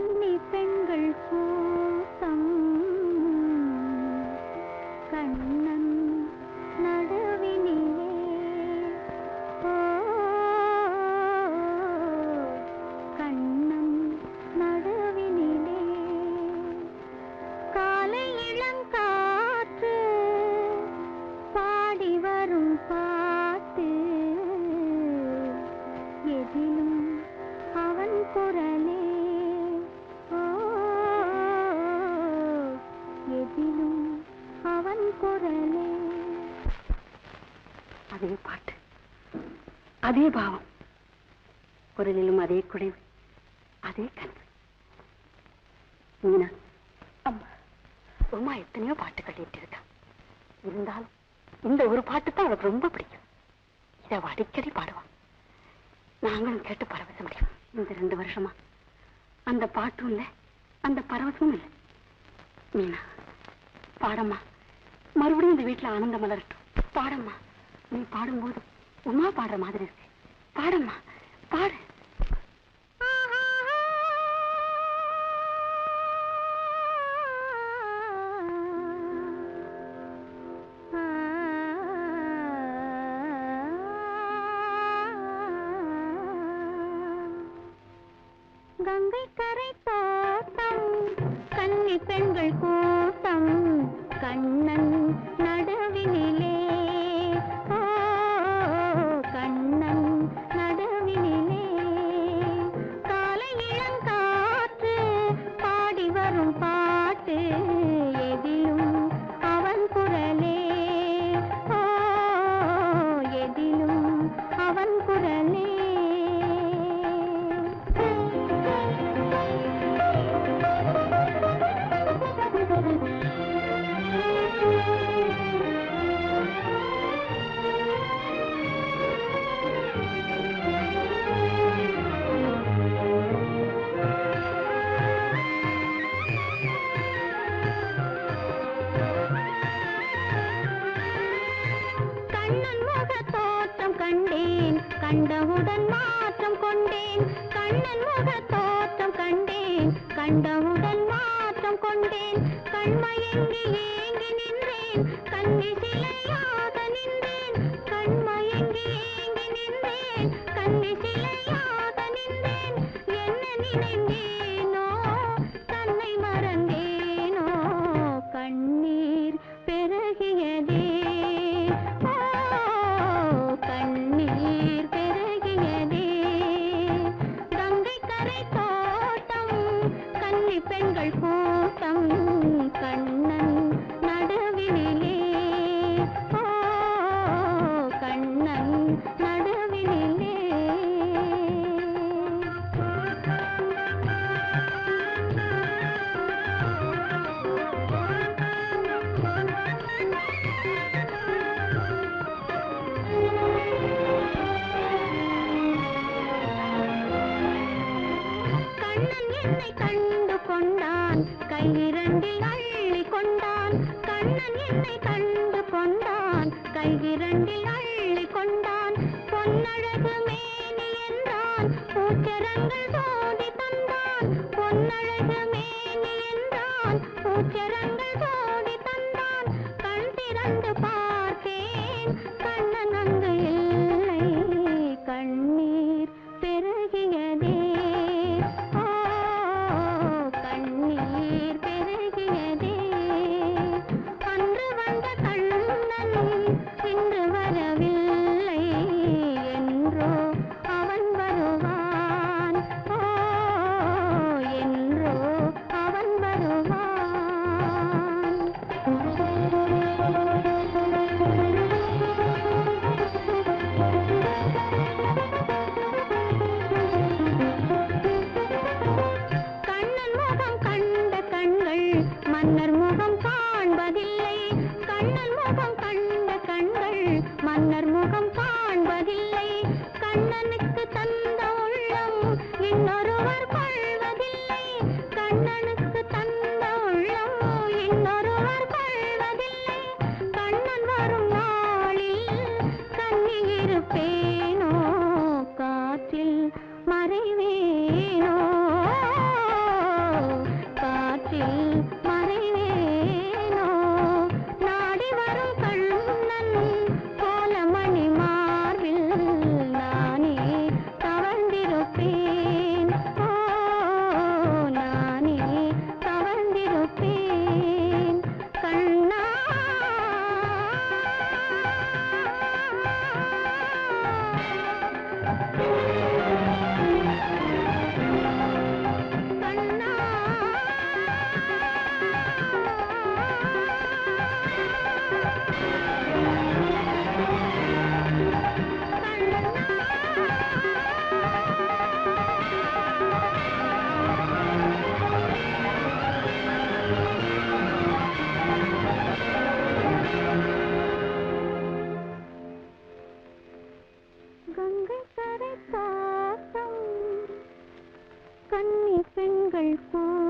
கன்னி பெண்கள் கூட்டம் கண்ணன் எதிலும் அவன் குரலே. அதே பாட்டு அதே பாவம். குரலிலும் அதே குடைவு அதே கனவு. மீனா அம்மா உமா எத்தனையோ பாட்டு கட்டிட்டு இருக்கான் இருந்தாலும் இந்த ஒரு பாட்டு தான் அவளுக்கு ரொம்ப பிடிக்கும். இதை அடிக்கடி பாடுவான் நாங்களும் கேட்டு பரவச முடியும் இந்த ரெண்டு வருஷமா. அந்த பாட்டும் இல்லை அந்த பரவசமும் இல்லை. மீனா. பாடம்மா. மறுபடியும் இந்த வீட்டுல ஆனந்தம் மலரட்டும். பாடம்மா. நீ பாடும்போது உமா பாடுற மாதிரி இருக்கு. பாடம்மா. பாடு. கங்கை கரை தோட்டம் கன்னி பெண் கண்ணன் நடுவினிலே. ஓ கண்ணன் நடுவினிலே. காலை இளங்காற்று பாடி வரும் பாட்டு எதிலும் அவன் குரலே. ஓ எதிலும் அவன் குரலே. கண்டவுடன் மாற்றம் கொண்டேன். கண்ணன் முக தோற்றம் கண்டேன். கண்டவுடன் மாற்றம் கொண்டேன். கண்மயங்கி ஏங்கி நின்றேன். கண்ணி சிலையாக நின்றேன். பூச்சரங்கள் சோதி தந்தான். பொன்னழகு மேனி என்றான். பூச்சரங்கள் சோதி वानर கங்கை கரை காத்தம். கன்னி பெண்கள் கூ